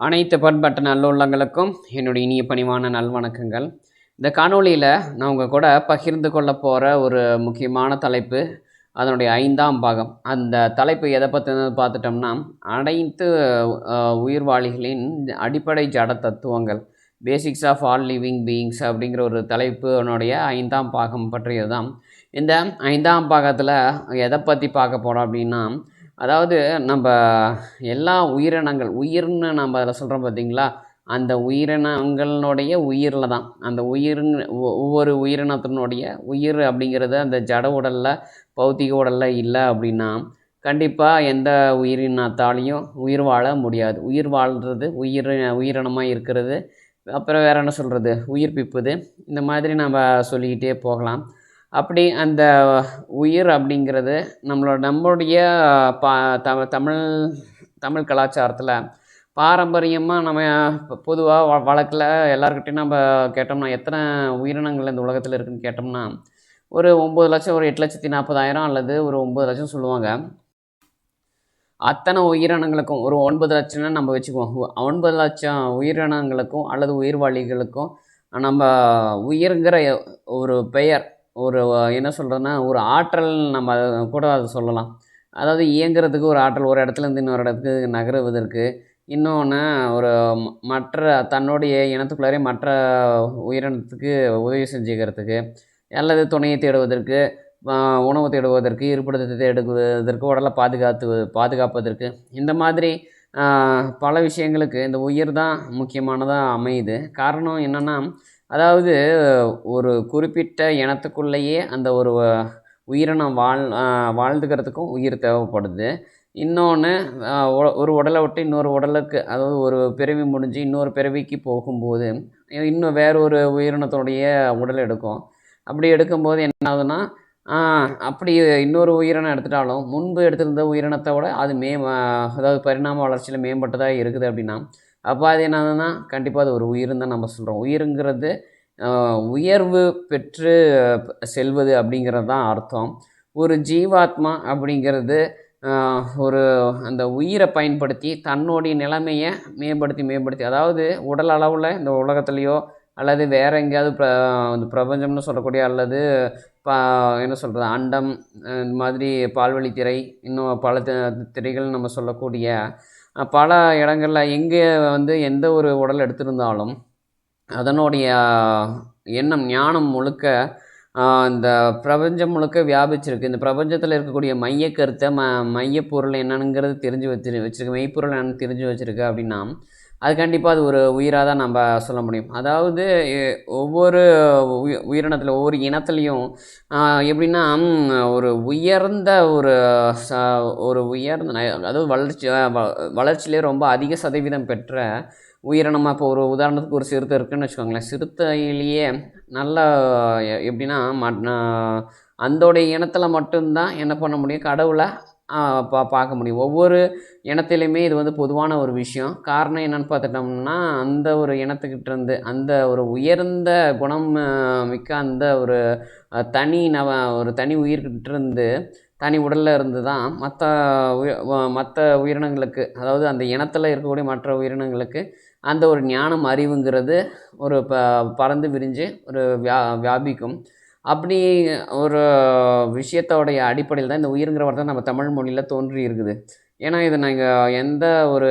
அனைத்து பண்பட்ட நல்லுள்ளங்களுக்கும் என்னுடைய இனிய பணிவான நல்வணக்கங்கள். இந்த காணொளியில் நான் உங்கள் கூட பகிர்ந்து கொள்ள போகிற ஒரு முக்கியமான தலைப்பு அதனுடைய ஐந்தாம் பாகம். அந்த தலைப்பு எதை பற்றினது பார்த்துட்டோம்னா அனைத்து உயிர்வாளிகளின் அடிப்படை ஜட தத்துவங்கள் basics of all living beings அப்படிங்கிற ஒரு தலைப்பினுடைய ஐந்தாம் பாகம் பற்றியது தான் இந்த ஐந்தாம் பாகத்தில் எதை பற்றி பார்க்க போகிறோம் அப்படின்னா அதாவது நம்ம எல்லா உயிரினங்கள் உயிர்னு நம்ம அதில் சொல்கிறோம் பார்த்தீங்களா அந்த உயிரினங்களினுடைய உயிரில் தான். அந்த உயிர் ஒவ்வொரு உயிரினத்தினுடைய உயிர் அப்படிங்கிறது அந்த ஜட உடலில் பௌத்திக உடலில் இல்லை அப்படின்னா கண்டிப்பாக எந்த உயிரினத்தாலையும் உயிர் வாழ முடியாது. உயிர் வாழ்கிறது உயிர் உயிரினமாக இருக்கிறது. அப்புறம் வேற என்ன சொல்கிறது உயிர்ப்பிப்பது. இந்த மாதிரி நம்ம சொல்லிக்கிட்டே போகலாம். அப்படி அந்த உயிர் அப்படிங்கிறது நம்மளோட நம்மளுடைய பா த தமிழ் தமிழ் கலாச்சாரத்தில் பாரம்பரியமாக நம்ம பொதுவாக வ வழக்கில் எல்லாருக்கிட்டையும் நம்ம கேட்டோம்னா எத்தனை உயிரினங்கள் இந்த உலகத்தில் இருக்குன்னு கேட்டோம்னா ஒரு ஒம்பது லட்சம் ஒரு எட்டு லட்சத்தி நாற்பதாயிரம் அல்லது ஒரு ஒம்பது லட்சம் சொல்லுவாங்க. அத்தனை உயிரினங்களுக்கும் ஒரு ஒன்பது லட்சம்னு நம்ம வச்சுக்குவோம். ஒன்பது லட்சம் உயிரினங்களுக்கும் அல்லது உயிர்வாளிகளுக்கும் நம்ம உயிருங்கிற ஒரு பெயர் ஒரு என்ன சொல்கிறதுனா ஒரு ஆற்றல் நம்ம கூட அதை சொல்லலாம். அதாவது இயங்குறதுக்கு ஒரு ஆற்றல் ஒரு இடத்துல இருந்து இன்னொரு இடத்துக்கு நகருவதற்கு. இன்னொன்று ஒரு மற்ற தன்னுடைய இனத்துக்குள்ளாரே மற்ற உயிரினத்துக்கு உதவி செஞ்சுக்கிறதுக்கு அல்லது துணையை தேடுவதற்கு உணவு தேடுவதற்கு இருப்பிடத்தை தேடுவதற்கு உடலை பாதுகாத்து பாதுகாப்பதற்கு. இந்த மாதிரி பல விஷயங்களுக்கு இந்த உயிர் தான் முக்கியமானதாக அமையுது. காரணம் என்னென்னா அதாவது ஒரு குறிப்பிட்ட இனத்துக்குள்ளேயே அந்த ஒரு உயிரினம் வாழ் வாழ்ந்துக்கிறதுக்கும் உயிர் தேவைப்படுது. இன்னொன்று ஒரு உடலை விட்டு இன்னொரு உடலுக்கு அதாவது ஒரு பிறவி முடிஞ்சு இன்னொரு பிறவிக்கு போகும்போது இன்னும் வேற ஒரு உயிரினத்துடைய உடல் எடுக்கும். அப்படி எடுக்கும்போது என்ன ஆகுதுன்னா அப்படி இன்னொரு உயிரினம் எடுத்துட்டாலும் முன்பு எடுத்திருந்த உயிரினத்தை விட அது மே அதாவது பரிணாம வளர்ச்சியில் மேம்பட்டதாக இருக்குது அப்படின்னா அப்போ அது என்னதுன்னா கண்டிப்பாக அது ஒரு உயிர்னு தான் நம்ம சொல்கிறோம் உயிருங்கிறது உயர்வு பெற்று செல்வது அப்படிங்கிறது தான் அர்த்தம். ஒரு ஜீவாத்மா அப்படிங்கிறது ஒரு அந்த உயிரை பயன்படுத்தி தன்னுடைய நிலைமையை மேம்படுத்தி மேம்படுத்தி அதாவது உடல் அளவில் இந்த உலகத்துலேயோ அல்லது வேற எங்கேயாவது ப்ர இந்த பிரபஞ்சம்னு சொல்லக்கூடிய அல்லது பா என்ன சொல்கிறது அண்டம் இந்த மாதிரி பால்வழி திரை இன்னும் பல திரைகள் நம்ம சொல்லக்கூடிய பல இடங்களில் எங்கே வந்து எந்த ஒரு உடல் எடுத்திருந்தாலும் அதனுடைய எண்ணம் ஞானம் முழுக்க இந்த பிரபஞ்சம் முழுக்க வியாபிச்சிருக்கு. இந்த பிரபஞ்சத்தில் இருக்கக்கூடிய மைய கருத்தை ம மையப்பொருள் என்னங்கிறது தெரிஞ்சு வச்சிரு வச்சுருக்கு. மெய்ப்பொருள் என்னன்னு தெரிஞ்சு வச்சுருக்கு அப்படின்னா அது கண்டிப்பாக அது ஒரு உயிராக தான் நம்ம சொல்ல முடியும். அதாவது ஒவ்வொரு உயி உயிரினத்தில் ஒவ்வொரு இனத்துலேயும் எப்படின்னா ஒரு உயர்ந்த ஒரு ச ஒரு உயர்ந்த அதாவது வளர்ச்சி வளர்ச்சியிலே ரொம்ப அதிக சதவீதம் பெற்ற உயிரினமாக இப்போ ஒரு உதாரணத்துக்கு ஒரு சிறுத்தை இருக்குன்னு வச்சுக்கோங்களேன். சிறுத்தையிலேயே நல்ல எப்படின்னா ம- அந்தோடைய இனத்தில் மட்டும்தான் என்ன பண்ண முடியும்? கடவுளை பா பார்க்க முடியும். ஒவ்வொரு இனத்திலையுமே இது வந்து பொதுவான ஒரு விஷயம். காரணம் என்னென்னு பார்த்துட்டோம்னா அந்த ஒரு இனத்துக்கிட்ட இருந்து அந்த ஒரு உயர்ந்த குணம் மிக்க அந்த ஒரு தனி நவ ஒரு தனி உயிர்கிட்ட இருந்து தனி உடலில் இருந்து தான் மற்ற மற்ற உயிரினங்களுக்கு அதாவது அந்த இனத்தில் இருக்கக்கூடிய மற்ற உயிரினங்களுக்கு அந்த ஒரு ஞானம் அறிவுங்கிறது ஒரு ப பறந்து விரிஞ்சு ஒரு வியா வியாபிக்கும். அப்படி ஒரு விஷயத்தோடைய அடிப்படையில் தான் இந்த உயிருங்கிற வார்த்தை நம்ம தமிழ் மொழியில் தோன்றி இருக்குது. ஏன்னா இது நாங்கள் எந்த ஒரு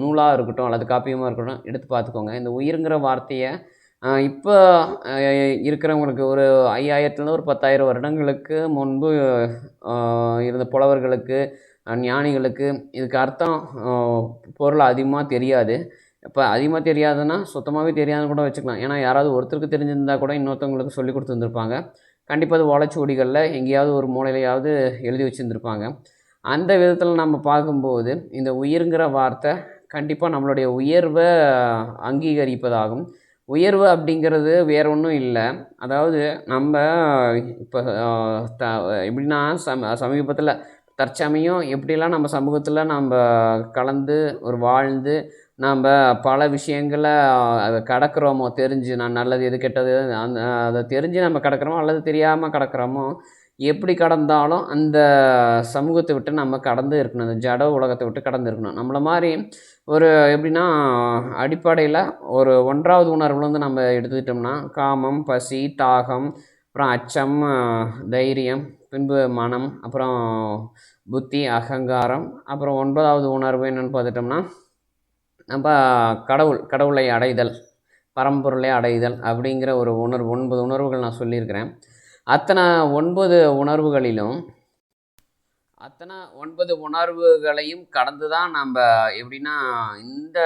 நூலாக இருக்கட்டும் அல்லது காப்பியமாக இருக்கட்டும் எடுத்து பார்த்துக்கோங்க. இந்த உயிருங்கிற வார்த்தையை இப்போ இருக்கிறவங்களுக்கு ஒரு ஐயாயிரத்துலேருந்து ஒரு பத்தாயிரம் வருடங்களுக்கு முன்பு இருந்த புலவர்களுக்கு ஞானிகளுக்கு இதுக்கு அர்த்தம் பொருள் அதிகமாக தெரியாது. இப்போ அதிகமாக தெரியாதுன்னா சுத்தமாகவே தெரியாதுன்னு கூட வச்சுக்கலாம். ஏன்னா யாராவது ஒருத்தருக்கு தெரிஞ்சிருந்தா கூட இன்னொருத்தவங்களுக்கு சொல்லி கொடுத்துருந்துருப்பாங்க கண்டிப்பாக அது ஓலைச்சுவடிகளில் எங்கேயாவது ஒரு மூலையிலையாவது எழுதி வச்சுருந்துருப்பாங்க. அந்த விதத்தில் நம்ம பார்க்கும்போது இந்த உயிர்ங்கிற வார்த்தை கண்டிப்பாக நம்மளுடைய உயர்வை அங்கீகரிப்பதாகும். உயர்வு அப்படிங்கிறது வேற ஒன்றும் இல்லை. அதாவது நம்ம இப்போ த எப்படின்னா சம சமீபத்தில் தற்சமயம் எப்படிலாம் நம்ம சமூகத்தில் நம்ம கலந்து ஒரு வாழ்ந்து நாம் பல விஷயங்களை அதை கடக்கிறோமோ தெரிஞ்சு நான் நல்லது எது கெட்டது அந்த அதை தெரிஞ்சு நம்ம கடக்கிறோமோ அல்லது தெரியாமல் கடக்கிறோமோ எப்படி கடந்தாலும் அந்த சமூகத்தை விட்டு நம்ம கடந்து இருக்கணும். அந்த ஜட உலகத்தை விட்டு கடந்து இருக்கணும். நம்மளை மாதிரி ஒரு எப்படின்னா அடிப்படையில் ஒரு ஒன்றாவது உணர்வுல வந்து நம்ம எடுத்துக்கிட்டோம்னா காமம் பசி தாகம் அப்புறம் அச்சம் தைரியம் பின்பு மனம் அப்புறம் புத்தி அகங்காரம் அப்புறம் ஒன்பதாவது உணர்வு என்னென்னு பார்த்துட்டோம்னா நம்ம கடவுள் கடவுளை அடைதல் பரம்பொருளை அடைதல் அப்படிங்கிற ஒரு உணர்வு ஒன்பது உணர்வுகள் நான் சொல்லியிருக்கிறேன். அத்தனை ஒன்பது உணர்வுகளிலும் அத்தனை ஒன்பது உணர்வுகளையும் கடந்து தான் நம்ம எப்படின்னா இந்த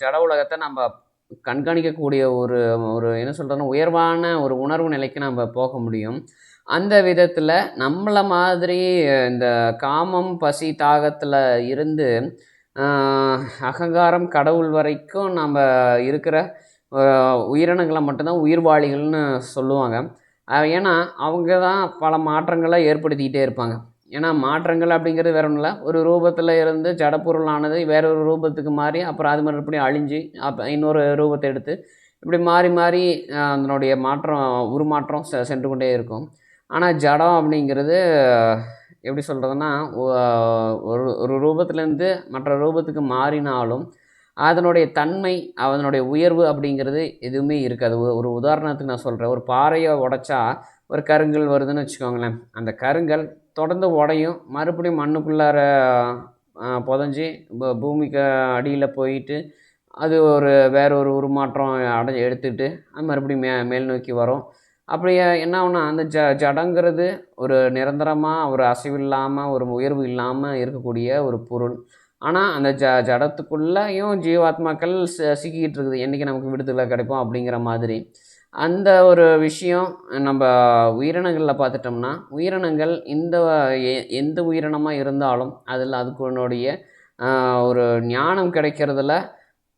ஜட உலகத்தை நம்ம கண்காணிக்கக்கூடிய ஒரு ஒரு என்ன சொல்கிறதுன்னா உயர்வான ஒரு உணர்வு நிலைக்கு நம்ம போக முடியும். அந்த விதத்தில் நம்மளை மாதிரி இந்த காமம் பசி தாகத்தில் இருந்து அகங்காரம் கடவுள் வரைக்கும் நம்ம இருக்கிற உயிரினங்களை மட்டும்தான் உயிர்வாளிகள்னு சொல்லுவாங்க. ஏன்னா அவங்க தான் பல மாற்றங்களை ஏற்படுத்திக்கிட்டே இருப்பாங்க. ஏன்னா மாற்றங்கள் அப்படிங்கிறது வேற ஒன்றும் இல்லை ஒரு ரூபத்தில் இருந்து ஜடப்பொருளானது வேற ஒரு ரூபத்துக்கு மாறி அப்புறம் அது மறுபடியும் அழிஞ்சு அப்போ இன்னொரு ரூபத்தை எடுத்து இப்படி மாறி மாறி அதனுடைய மாற்றம் உருமாற்றம் செ சென்று கொண்டே இருக்கும். ஆனால் ஜடம் அப்படிங்கிறது எப்படி சொல்கிறதுன்னா ஒரு ஒரு ரூபத்துலேருந்து மற்ற ரூபத்துக்கு மாறினாலும் அதனுடைய தன்மை அதனுடைய உயர்வு அப்படிங்கிறது எதுவுமே இருக்காது. ஒரு- உதாரணத்துக்கு நான் சொல்கிறேன் ஒரு பாறையை உடைச்சா ஒரு கருங்கல் வருதுன்னு வச்சுக்கோங்களேன். அந்த கருங்கல் தொடர்ந்து உடையும் மறுபடியும் மண்ணுக்குள்ளார புதஞ்சி பூமிக்கு அடியில் போயிட்டு அது ஒரு வேற ஒரு உருமாற்றம் அடை எடுத்துகிட்டு அது மறுபடியும் மே மேல் நோக்கி வரும். அப்படி என்ன ஆகுனா அந்த ஜ ஜடங்கிறது ஒரு நிரந்தரமாக ஒரு அசைவில்லாமல் ஒரு உயர்வு இல்லாமல் இருக்கக்கூடிய ஒரு பொருள். ஆனால் அந்த ஜ ஜடத்துக்குள்ளேயும் ஜீவாத்மாக்கள் ச சிக்கிக்கிட்டு இருக்குது என்றைக்கு நமக்கு விடுதலை கிடைப்போம் அப்படிங்கிற மாதிரி. அந்த ஒரு விஷயம் நம்ம உயிரினங்களில் பார்த்துட்டோம்னா உயிரினங்கள் இந்த எ- எந்த உயிரினமாக இருந்தாலும் அதில் அதுக்குனுடைய ஒரு ஞானம் கிடைக்கிறதுல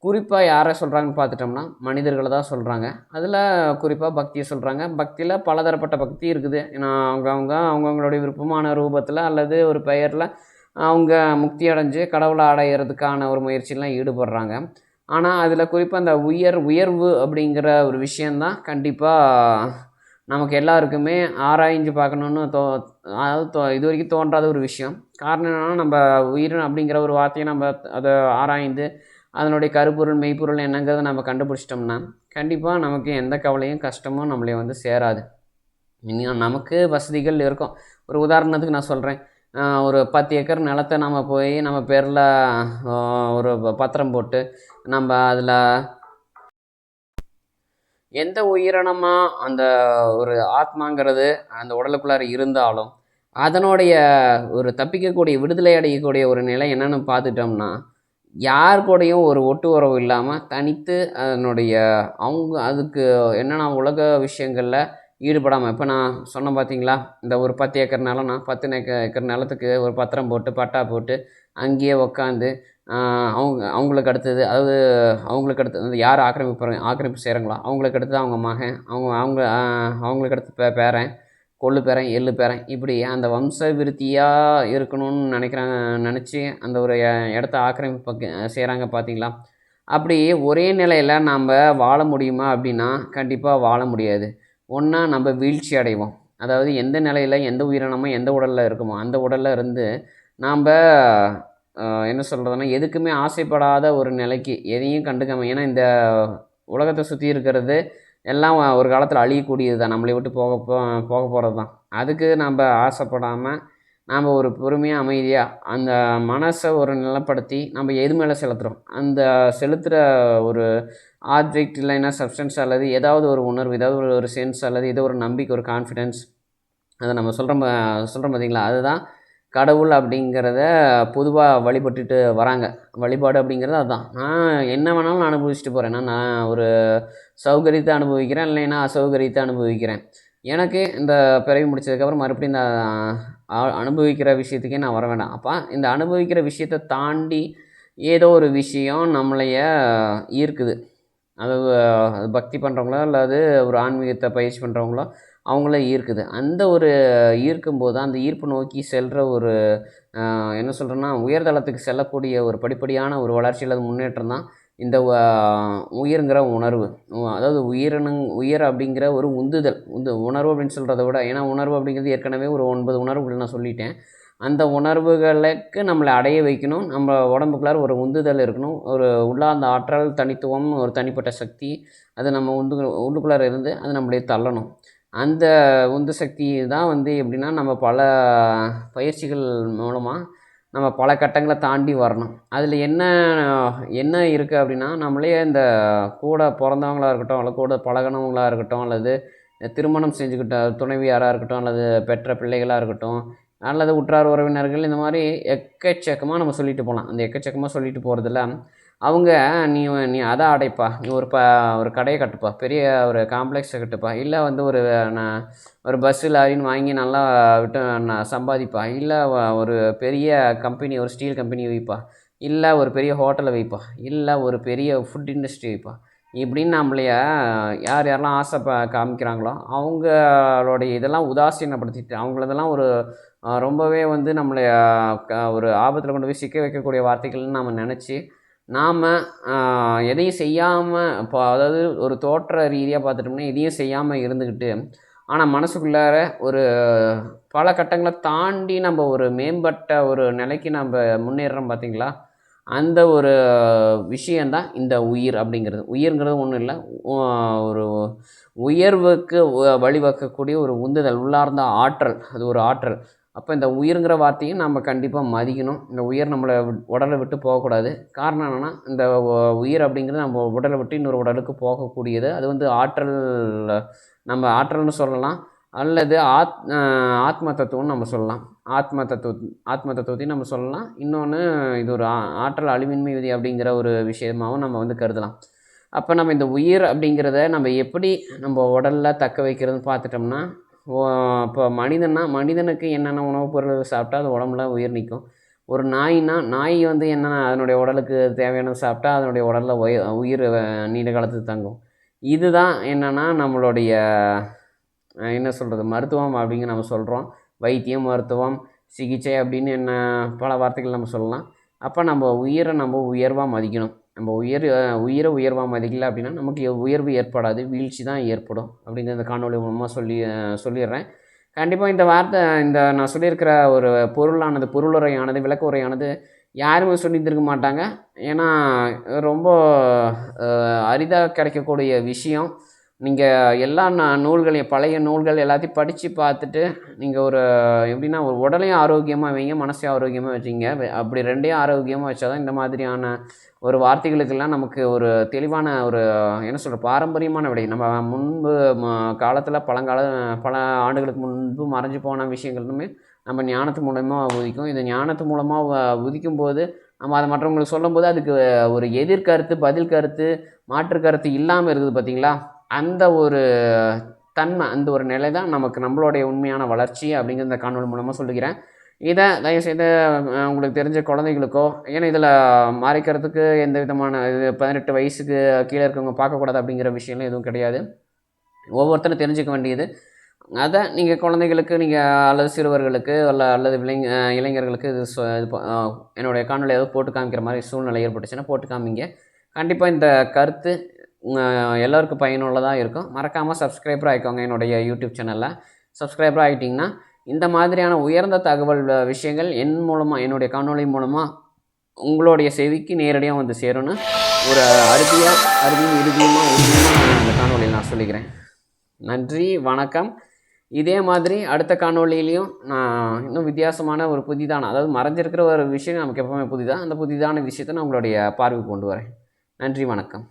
குறிப்பாக யாரை சொல்கிறாங்கன்னு பார்த்துட்டோம்னா மனிதர்களை தான் சொல்கிறாங்க அதில் குறிப்பாக பக்தியை சொல்கிறாங்க பக்தியில் பலதரப்பட்ட பக்தி இருக்குது. ஏன்னா அவங்கவுங்க அவங்கவுங்களுடைய விருப்பமான ரூபத்தில் அல்லது ஒரு பெயரில் அவங்க முக்தி அடைஞ்சு கடவுளை அடையிறதுக்கான ஒரு முயற்சியெலாம் ஈடுபடுறாங்க. ஆனால் அதில் குறிப்பாக அந்த உயர் உயர்வு அப்படிங்கிற ஒரு விஷயந்தான் கண்டிப்பாக நமக்கு எல்லாருக்குமே ஆராய்ஞ்சு பார்க்கணுன்னு தோ அதாவது தோ இது வரைக்கும் தோன்றாத ஒரு விஷயம். காரணம் என்னென்னா நம்ம உயிர் அப்படிங்கிற ஒரு வார்த்தையை நம்ம அதை ஆராய்ந்து அதனுடைய கருப்பொருள் மெய்ப்பொருள் என்னங்கிறத நம்ம கண்டுபிடிச்சிட்டோம்னா கண்டிப்பாக நமக்கு எந்த கவலையும் கஷ்டமும் நம்மளை வந்து சேராது. இன்னும் நமக்கு வசதிகள் இருக்கும். ஒரு உதாரணத்துக்கு நான் சொல்கிறேன் ஒரு பத்து ஏக்கர் நிலத்தை நம்ம போய் நம்ம பேரில் ஒரு ப- பத்திரம் போட்டு நம்ம அதில் எந்த உயிரினமாக அந்த ஒரு ஆத்மாங்கிறது அந்த உடலுக்குள்ளார இருந்தாலும் அதனுடைய ஒரு தப்பிக்கக்கூடிய விடுதலை அடையக்கூடிய ஒரு நிலை என்னன்னு பார்த்துட்டோம்னா யார் கூடயும் ஒரு ஒட்டு உறவு இல்லாமல் தனித்து அதனுடைய அவங்க அதுக்கு என்னென்ன உலக விஷயங்களில் ஈடுபடாமல் இப்போ நான் சொன்னேன் பார்த்தீங்களா இந்த ஒரு பத்து ஏக்கர் நிலம்னா பத்து ஏக்கர் ஏக்கர் நிலத்துக்கு ஒரு பத்திரம் போட்டு பட்டா போட்டு அங்கேயே உக்காந்து அவங்க அவங்களுக்கு அடுத்தது அதாவது அவங்களுக்கு அடுத்தது யார் ஆக்கிரமிப்பு ஆக்கிரமிப்பு செய்கிறாங்களோ அவங்களுக்கு அடுத்தது அவங்க மகன் அவங்க அவங்க அவங்களுக்கு அடுத்து பே பேரன் கொள்ளு பேரன் எள்ளு பேரன். இப்படி அந்த வம்ச விருத்தியாக இருக்கணும்னு நினைக்கிறாங்க நினச்சி அந்த ஒரு இடத்த ஆக்கிரமிப்பு செய்கிறாங்க பார்த்தீங்களா அப்படி ஒரே நிலையில் நாம் வாழ முடியுமா அப்படின்னா கண்டிப்பாக வாழ முடியாது. ஒன்றா நம்ம வீழ்ச்சி அடைவோம். அதாவது எந்த நிலையில் எந்த உயிரினமோ எந்த உடலில் இருக்குமோ அந்த உடலில் இருந்து நாம் என்ன சொல்கிறதுனா எதுக்குமே ஆசைப்படாத ஒரு நிலைக்கு எதையும் கண்டுக்காம ஏன்னா இந்த உலகத்தை சுற்றி இருக்கிறது எல்லாம் ஒரு காலத்தில் அழியக்கூடியது தான் நம்மளை விட்டு போக போ போக போகிறது தான் அதுக்கு நம்ம ஆசைப்படாமல் நாம் ஒரு பொறுமையாக அமைதியாக அந்த மனசை ஒரு நிலப்படுத்தி நம்ம எது மேலே செலுத்துகிறோம் அந்த செலுத்துகிற ஒரு ஆப்ஜெக்ட் இல்லைன்னா சப்ஸ்டன்ஸ் அல்லது ஏதாவது ஒரு உணர்வு ஏதாவது ஒரு சென்ஸ் அல்லது ஏதோ ஒரு நம்பிக்கை ஒரு கான்ஃபிடென்ஸ் அதை நம்ம சொல்கிறோம் சொல்கிறோம் பார்த்தீங்களா? அதுதான் கடவுள் அப்படிங்கிறத பொதுவாக வழிபட்டுட்டு வராங்க. வழிபாடு அப்படிங்கிறது அதுதான் நான் என்ன வேணாலும் நான் அனுபவிச்சுட்டு போகிறேன் நான் ஒரு சௌகரியத்தை அனுபவிக்கிறேன் இல்லைன்னா அசௌகரியத்தை அனுபவிக்கிறேன். எனக்கு இந்த பிறவி முடிச்சதுக்கப்புறம் மறுபடியும் இந்த அனுபவிக்கிற விஷயத்துக்கே நான் வர வேண்டாம். அப்போ இந்த அனுபவிக்கிற விஷயத்தை தாண்டி ஏதோ ஒரு விஷயம் நம்மளைய ஈர்க்குது. அது பக்தி பண்ணுறவங்களோ அல்லது ஒரு ஆன்மீகத்தை பயிற்சி பண்ணுறவங்களோ அவங்கள ஈர்க்குது. அந்த ஒரு ஈர்க்கும்போது அந்த ஈர்ப்பு நோக்கி செல்கிற ஒரு என்ன சொல்கிறேன்னா உயர்தளத்துக்கு செல்லக்கூடிய ஒரு படிப்படியான ஒரு வளர்ச்சி அல்லது முன்னேற்றம் தான் இந்த உயிருங்கிற உயிர்ங்கிற உணர்வு. அதாவது உயிரினங் உயிர் அப்படிங்கிற ஒரு உந்துதல் உந்து உணர்வு அப்படின்னு சொல்கிறத விட ஏன்னா உணர்வு அப்படிங்கிறது ஏற்கனவே ஒரு ஒன்பது உணர்வுகள் நான் சொல்லிட்டேன். அந்த உணர்வுகளுக்கு நம்மளை அடைய வைக்கணும். நம்ம உடம்புக்குள்ளார ஒரு உந்துதல் இருக்கணும். ஒரு உள்ளார்ந்த ஆற்றல் தனித்துவம் ஒரு தனிப்பட்ட சக்தி அது நம்ம உண்டு உள்ளுக்குள்ளார இருந்து அது நம்மளே தள்ளணும். அந்த உந்து சக்தி தான் வந்து எப்படின்னா நம்ம பல பயிற்சிகள் மூலமாக நம்ம பல கட்டங்களை தாண்டி வரணும். அதில் என்ன என்ன இருக்குது அப்படின்னா நம்மளே இந்த கூட பிறந்தவங்களா இருக்கட்டும் அல்லது கூட பழகினவங்களாக இருக்கட்டும் அல்லது திருமணம் செஞ்சுக்கிட்ட துணைவியாராக இருக்கட்டும் அல்லது பெற்ற பிள்ளைகளாக இருக்கட்டும் அல்லது உற்றார் உறவினர்கள் இந்த மாதிரி எக்கச்சக்கமாக நம்ம சொல்லிட்டு போகலாம் அந்த எக்கச்சக்கமாக சொல்லிட்டு போகிறதுல அவங்க நீ நீ அதை அடைப்பா நீ ஒரு ப ஒரு கடையை கட்டுப்பா பெரிய ஒரு காம்ப்ளெக்ஸை கட்டுப்பா இல்லை வந்து ஒரு நான் ஒரு பஸ்ஸு லாரின்னு வாங்கி நல்லா விட்டு நான் சம்பாதிப்பா இல்லை ஒரு பெரிய கம்பெனி ஒரு ஸ்டீல் கம்பெனி வைப்பா இல்லை ஒரு பெரிய ஹோட்டலை வைப்பா இல்லை ஒரு பெரிய ஃபுட் இண்டஸ்ட்ரி வைப்பா இப்படின்னு நம்மளைய யார் யாரெல்லாம் ஆசை ப காமிக்கிறாங்களோ அவங்களுடைய இதெல்லாம் உதாசீனப்படுத்திட்டு அவங்களதெல்லாம் ஒரு ரொம்பவே வந்து நம்மளை ஒரு ஆபத்தில் கொண்டு போய் சிக்க வைக்கக்கூடிய வார்த்தைகள்னு நம்ம நினச்சி நாம் எதையும் செய்யாமல் இப்போ அதாவது ஒரு தோற்ற ரீதியாக பார்த்துட்டோம்னா எதையும் செய்யாமல் இருந்துக்கிட்டு ஆனால் மனசுக்குள்ளார ஒரு பல கட்டங்களை தாண்டி நம்ம ஒரு மேம்பட்ட ஒரு நிலைக்கு நம்ம முன்னேறோம் பார்த்தீங்களா? அந்த ஒரு விஷயந்தான் இந்த உயிர் அப்படிங்கிறது. உயிர்ங்கிறது ஒன்றும் இல்லை. ஒரு உயர்வுக்கு வ- வழிவகுக்கக்கூடிய ஒரு உந்துதல் உள்ளார்ந்த ஆற்றல். அது ஒரு ஆற்றல். அப்போ இந்த உயிருங்கிற வார்த்தையும் நம்ம கண்டிப்பாக மதிக்கணும். இந்த உயிர் நம்மளை உடலை விட்டு போகக்கூடாது. காரணம் என்னென்னா இந்த உயிர் அப்படிங்கிறது நம்ம உடலை விட்டு இன்னொரு உடலுக்கு போகக்கூடியது. அது வந்து ஆற்றல் நம்ம ஆற்றல்னு சொல்லலாம். அல்லது ஆத் ஆத்ம தத்துவம்னு நம்ம சொல்லலாம். ஆத்ம தத்துவ ஆத்ம தத்துவத்தையும் நம்ம சொல்லலாம். இன்னொன்று இது ஒரு ஆ- ஆற்றல் அழிவின்மை விதி அப்படிங்கிற ஒரு விஷயமாகவும் நம்ம வந்து கருதலாம். அப்போ நம்ம இந்த உயிர் அப்படிங்கிறத நம்ம எப்படி நம்ம உடலில் தக்க வைக்கிறதுன்னு பார்த்துட்டோம்னா இப்போ மனிதன்னா மனிதனுக்கு என்னென்ன உணவுப் பொருள் சாப்பிட்டா அது உடம்புல உயிர் நிற்கும் ஒரு நாய்னா நாய் வந்து என்னென்ன அதனுடைய உடலுக்கு தேவையானது சாப்பிட்டா அதனுடைய உடலில் உய உயிர் நீண்ட காலத்துக்கு தங்கும். இதுதான் என்னென்னா நம்மளுடைய என்ன சொல்கிறது மருத்துவம் அப்படிங்கிற நம்ம சொல்கிறோம் வைத்தியம் மருத்துவம் சிகிச்சை அப்படின்னு என்ன பல வார்த்தைகள் நம்ம சொல்லலாம். அப்போ நம்ம உயிரை நம்ம உயர்வாக மதிக்கணும். நம்ம உயர் அஹ், உயிரை உயர்வாக மதிக்கல அப்படின்னா நமக்கு உயர்வு ஏற்படாது வீழ்ச்சி தான் ஏற்படும் அப்படின்னு இந்த காணொளி மூலமாக சொல்லி சொல்லிடுறேன். கண்டிப்பாக இந்த வார்த்தை இந்த நான் சொல்லியிருக்கிற ஒரு பொருளானது பொருளுரையானது விளக்க உரையானது யாருமே சொல்லியிருந்திருக்க மாட்டாங்க. ஏன்னா ரொம்ப அரிதாக கிடைக்கக்கூடிய விஷயம் நீங்கள் எல்லா நூல்களையும் பழைய நூல்கள் எல்லாத்தையும் படித்து பார்த்துட்டு நீங்கள் ஒரு எப்படின்னா ஒரு உடலையும் ஆரோக்கியமாக வைங்க மனசையும் ஆரோக்கியமாக வச்சுங்க. அப்படி ரெண்டையும் ஆரோக்கியமாக வச்சாதான் இந்த மாதிரியான ஒரு வார்த்தைகளுக்கெல்லாம் நமக்கு ஒரு தெளிவான ஒரு என்ன சொல்கிற பாரம்பரியமான விடை. நம்ம முன்பு காலத்தில் பழங்கால பல ஆண்டுகளுக்கு முன்பு மறைஞ்சு போன விஷயங்களுமே நம்ம ஞானத்து மூலமாக உதிக்கும். இந்த ஞானத்து மூலமாக உதிக்கும் போது நம்ம அதை மற்றவங்களுக்கு சொல்லும்போது அதுக்கு ஒரு எதிர்கருத்து பதில் கருத்து மாற்று கருத்து இல்லாமல் இருக்குது பார்த்தீங்களா அந்த ஒரு தன்மை அந்த ஒரு நிலை தான் நமக்கு நம்மளுடைய உண்மையான வளர்ச்சி அப்படிங்கிற இந்த காணொலி மூலமாக சொல்லுகிறேன். இதை தயவுசெய்து உங்களுக்கு தெரிஞ்ச குழந்தைகளுக்கோ ஏன்னா இதில் மறைக்கிறதுக்கு எந்த விதமான இது பதினெட்டு வயசுக்கு கீழே இருக்கவங்க பார்க்கக்கூடாது அப்படிங்கிற விஷயம்லாம் எதுவும் கிடையாது. ஒவ்வொருத்தரும் தெரிஞ்சுக்க வேண்டியது. அதை நீங்கள் குழந்தைகளுக்கு நீங்கள் அல்லது சிறுவர்களுக்கு அல்ல அல்லது இளைஞ இளைஞர்களுக்கு இது இது என்னுடைய காணொலி ஏதோ போட்டு காமிக்கிற மாதிரி சூழ்நிலை ஏற்பட்டுச்சுன்னா போட்டு காமிங்க. கண்டிப்பாக இந்த கருத்து எல்லோருக்கும் பயனுள்ளதாக இருக்கும். மறக்காமல் சப்ஸ்கிரைபர் ஆகிக்கோங்க என்னுடைய யூடியூப் சேனலில் சப்ஸ்கிரைபர் ஆகிட்டிங்கன்னா இந்த மாதிரியான உயர்ந்த தகவல் விஷயங்கள் என் மூலமாக என்னுடைய காணொலி மூலமாக உங்களுடைய செவிக்கு நேரடியாக வந்து சேரும்னு ஒரு அறுதியாக அறுதியும் இறுதியுமாக உறுதியுமாக நான் இந்த காணொலியில் நான் சொல்லிக்கிறேன். நன்றி வணக்கம். இதே மாதிரி அடுத்த காணொளியிலையும் நான் இன்னும் வித்தியாசமான ஒரு புதிதான அதாவது மறைஞ்சிருக்கிற ஒரு விஷயம் நமக்கு எப்பவுமே புதிதாக அந்த புதிதான விஷயத்தை நான் உங்களுடைய பார்வை கொண்டு வரேன். நன்றி வணக்கம்.